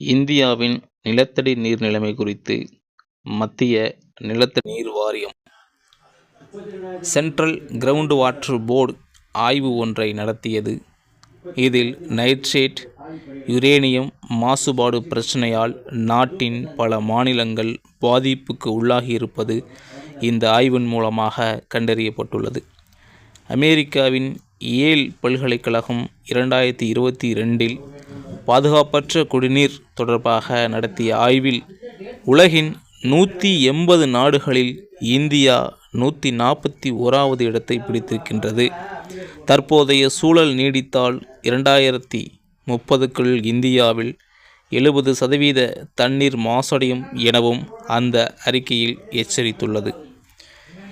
இந்தியாவின் நிலத்தடி நீர் நிலைமை குறித்து மத்திய நிலத்தடி நீர் வாரியம் சென்ட்ரல் கிரவுண்ட் வாட்டர் போர்டு ஆய்வு ஒன்றை நடத்தியது. இதில் நைட்ரேட் யுரேனியம் மாசுபாடு பிரச்சனையால் நாட்டின் பல மாநிலங்கள் பாதிப்புக்கு உள்ளாகியிருப்பது இந்த ஆய்வின் மூலமாக கண்டறியப்பட்டுள்ளது. அமெரிக்காவின் ஏல் பல்கலைக்கழகம் இரண்டாயிரத்தி இருபத்தி ரெண்டில் பாதுகாப்பற்ற குடிநீர் தொடர்பாக நடத்திய ஆய்வில் உலகின் நூற்றி எண்பது நாடுகளில் இந்தியா நூற்றி நாற்பத்தி ஓராவது இடத்தை பிடித்திருக்கின்றது. தற்போதைய சூழல் நீடித்தால் இரண்டாயிரத்தி முப்பதுக்குள் இந்தியாவில் எழுபது சதவீத தண்ணீர் மாசடையும் எனவும் அந்த அறிக்கையில் எச்சரித்துள்ளது.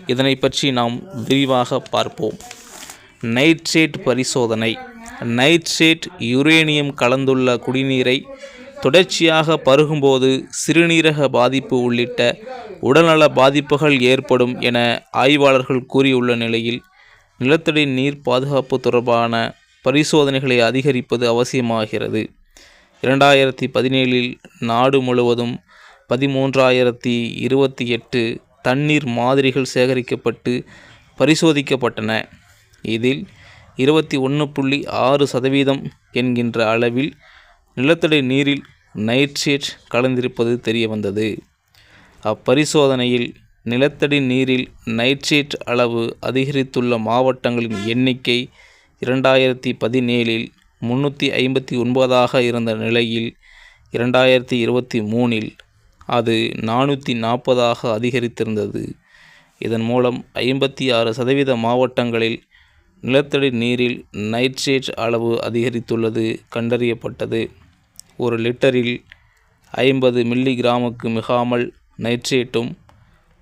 இதனை பற்றி நாம் விரிவாக பார்ப்போம். நைட்ரேட் பரிசோதனை நைட்ரேட் யுரேனியம் கலந்துள்ள குடிநீரை தொடர்ச்சியாக பருகும்போது சிறுநீரக பாதிப்பு உள்ளிட்ட உடல்நல பாதிப்புகள் ஏற்படும் என ஆய்வாளர்கள் கூறியுள்ள நிலையில் நிலத்தடி நீர் பாதுகாப்பு தொடர்பான பரிசோதனைகளை அதிகரிப்பது அவசியமாகிறது. இரண்டாயிரத்தி பதினேழில் நாடு முழுவதும் பதிமூன்றாயிரத்தி இருபத்தி எட்டு தண்ணீர் மாதிரிகள் சேகரிக்கப்பட்டு பரிசோதிக்கப்பட்டன. இதில் இருபத்தி ஒன்று புள்ளி ஆறு சதவீதம் என்கின்ற அளவில் நிலத்தடி நீரில் நைட்ரேட் கலந்திருப்பது தெரியவந்தது. அப்பரிசோதனையில் நிலத்தடி நீரில் நைட்ரேட் அளவு அதிகரித்துள்ள மாவட்டங்களின் எண்ணிக்கை இரண்டாயிரத்தி பதினேழில் முன்னூற்றி ஐம்பத்தி ஒன்பதாக இருந்த நிலையில் இரண்டாயிரத்தி இருபத்தி மூணில் அது நானூற்றி நாற்பதாக அதிகரித்திருந்தது. இதன் மூலம் ஐம்பத்தி ஆறு சதவீத மாவட்டங்களில் நிலத்தடி நீரில் நைட்ரேட் அளவு அதிகரித்துள்ளது கண்டறியப்பட்டது. ஒரு லிட்டரில் ஐம்பது மில்லிகிராமுக்கு மிகாமல் நைட்ரேட்டும்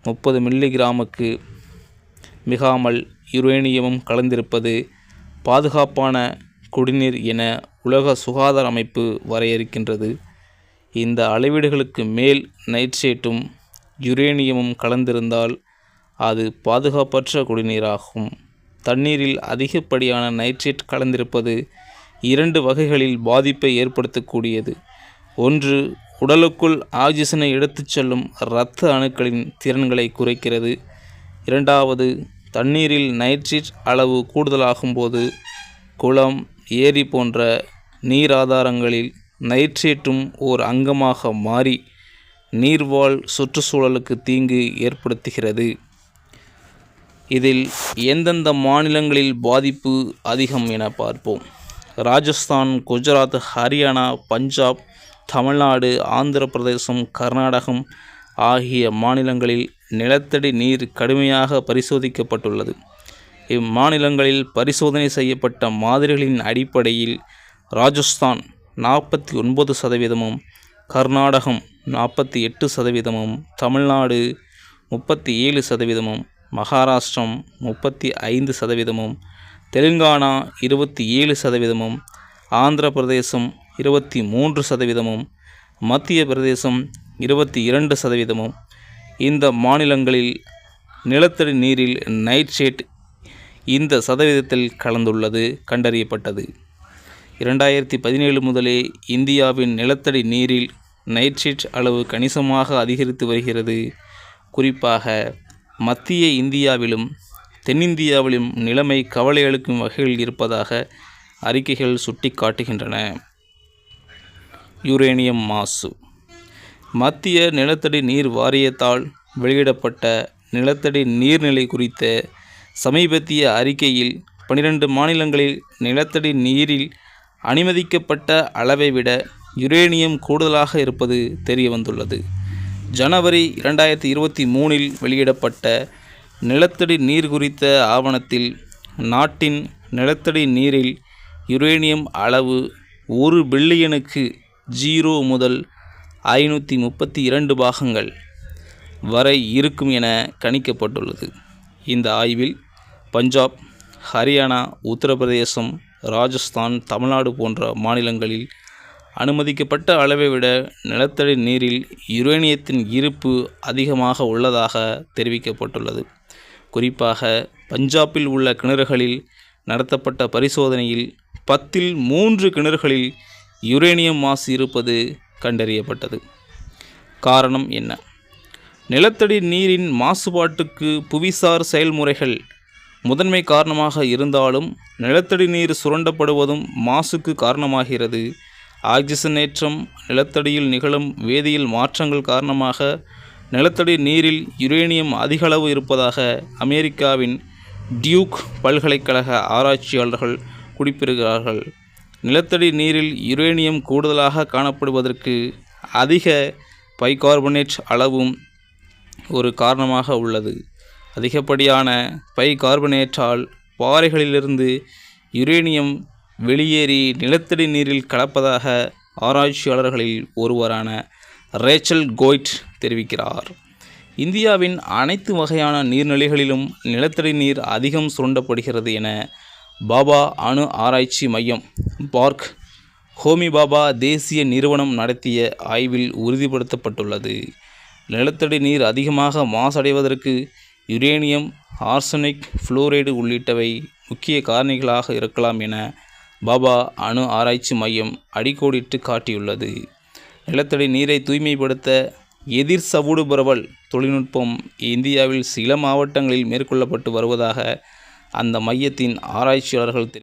முப்பது மில்லிகிராமுக்கு மிகாமல் யுரேனியமும் கலந்திருப்பது பாதுகாப்பான குடிநீர் என உலக சுகாதார அமைப்பு வரையறுக்கின்றது. இந்த அளவீடுகளுக்கு மேல் நைட்ரேட்டும் யுரேனியமும் கலந்திருந்தால் அது பாதுகாப்பற்ற குடிநீராகும். தண்ணீரில் அதிகப்படியான நைட்ரேட் கலந்திருப்பது இரண்டு வகைகளில் பாதிப்பை ஏற்படுத்தக்கூடியது. ஒன்று உடலுக்குள் ஆக்சிஜனை எடுத்துச் செல்லும் இரத்த அணுக்களின் திறன்களை குறைக்கிறது. இரண்டாவது தண்ணீரில் நைட்ரேட் அளவு கூடுதலாகும்போது குளம் ஏரி போன்ற நீர் ஆதாரங்களில் நைட்ரேட்டும் ஓர் அங்கமாக மாறி நீர்வாழ் சுற்றுச்சூழலுக்கு தீங்கு ஏற்படுத்துகிறது. இதில் எந்தெந்த மாநிலங்களில் பாதிப்பு அதிகம் என பார்ப்போம். ராஜஸ்தான் குஜராத் ஹரியானா பஞ்சாப் தமிழ்நாடு ஆந்திர பிரதேசம் கர்நாடகம் ஆகிய மாநிலங்களில் நிலத்தடி நீர் கடுமையாக பரிசோதிக்கப்பட்டுள்ளது. இம்மாநிலங்களில் பரிசோதனை செய்யப்பட்ட மாதிரிகளின் அடிப்படையில் ராஜஸ்தான் நாற்பத்தி ஒன்பது சதவீதமும் கர்நாடகம் நாற்பத்தி எட்டு சதவீதமும் தமிழ்நாடு முப்பத்தி ஏழு சதவீதமும் மகாராஷ்டிரம் முப்பத்தி ஐந்து சதவீதமும் தெலுங்கானா இருபத்தி ஏழு சதவீதமும் ஆந்திர பிரதேசம் இருபத்தி மூன்று சதவீதமும் மத்திய பிரதேசம் இருபத்தி இரண்டு சதவீதமும். இந்த மாநிலங்களில் நிலத்தடி நீரில் நைட்ரேட் இந்த சதவீதத்தில் கலந்துள்ளது கண்டறியப்பட்டது. இரண்டாயிரத்தி பதினேழு முதலே இந்தியாவின் நிலத்தடி நீரில் நைட்ரேட் அளவு கணிசமாக அதிகரித்து வருகிறது. குறிப்பாக மத்திய இந்தியாவிலும் தென்னிந்தியாவிலும் நிலைமை கவலை அளிக்கும் வகையில் இருப்பதாக அறிக்கைகள் சுட்டிக்காட்டுகின்றன யுரேனியம் மாசு. மத்திய நிலத்தடி நீர் வாரியத்தால் வெளியிடப்பட்ட நிலத்தடி நீர்நிலை குறித்த சமீபத்திய அறிக்கையில் பனிரெண்டு மாநிலங்களில் நிலத்தடி நீரில் அனுமதிக்கப்பட்ட அளவை விட யுரேனியம் கூடுதலாக இருப்பது தெரியவந்துள்ளது. ஜனவரி இரண்டாயிரத்தி இருபத்தி மூணில் வெளியிடப்பட்ட நிலத்தடி நீர் குறித்த ஆவணத்தில் நாட்டின் நிலத்தடி நீரில் யுரேனியம் அளவு ஒரு பில்லியனுக்கு ஜீரோ முதல் ஐநூற்றி முப்பத்தி இரண்டு பாகங்கள் வரை இருக்கும் என கணிக்கப்பட்டுள்ளது. இந்த ஆய்வில் பஞ்சாப் ஹரியானா உத்தரப்பிரதேசம் ராஜஸ்தான் தமிழ்நாடு போன்ற மாநிலங்களில் அனுமதிக்கப்பட்ட அளவை விட நிலத்தடி நீரில் யுரேனியத்தின் இருப்பு அதிகமாக உள்ளதாக தெரிவிக்கப்பட்டுள்ளது. குறிப்பாக பஞ்சாபில் உள்ள கிணறுகளில் நடத்தப்பட்ட பரிசோதனையில் பத்தில் மூன்று கிணறுகளில் யுரேனியம் மாசு இருப்பது கண்டறியப்பட்டது. காரணம் என்ன? நிலத்தடி நீரின் மாசுபாட்டுக்கு புவிசார் செயல்முறைகள் முதன்மை காரணமாக இருந்தாலும் நிலத்தடி நீர் சுரண்டப்படுவதும் மாசுக்கு காரணமாகிறது ஆக்சிஜனேற்றம் நிலத்தடியில் நிகழும் வேதியியல் மாற்றங்கள் காரணமாக நிலத்தடி நீரில் யுரேனியம் அதிகளவு இருப்பதாக அமெரிக்காவின் டியூக் பல்கலைக்கழக ஆராய்ச்சியாளர்கள் குறிப்பிடுகிறார்கள். நிலத்தடி நீரில் யுரேனியம் கூடுதலாக காணப்படுவதற்கு அதிக பைகார்பனேட் அளவும் ஒரு காரணமாக உள்ளது. அதிகப்படியான பைகார்பனேட்டால் பாறைகளிலிருந்து யுரேனியம் வெளியேறி நிலத்தடி நீரில் கலப்பதாக ஆராய்ச்சியாளர்களில் ஒருவரான ரேச்சல் கோய்ட் தெரிவிக்கிறார். இந்தியாவின் அனைத்து வகையான நீர்நிலைகளிலும் நிலத்தடி நீர் அதிகம் சுரண்டப்படுகிறது என பாபா அணு ஆராய்ச்சி மையம் பார்க் ஹோமி பாபா தேசிய நிறுவனம் நடத்திய ஆய்வில் உறுதிப்படுத்தப்பட்டுள்ளது. நிலத்தடி நீர் அதிகமாக மாசடைவதற்கு யுரேனியம் ஆர்சனிக் ஃப்ளோரைடு உள்ளிட்டவை முக்கிய காரணிகளாக இருக்கலாம் என பாபா அணு ஆராய்ச்சி மையம் அடிக்கோடிட்டு காட்டியுள்ளது. நிலத்தடி நீரை தூய்மைப்படுத்த எதிர் சவுடு பரவல் தொழில்நுட்பம் இந்தியாவில் சில மாவட்டங்களில் மேற்கொள்ளப்பட்டு வருவதாக அந்த மையத்தின் ஆராய்ச்சியாளர்கள் தெரி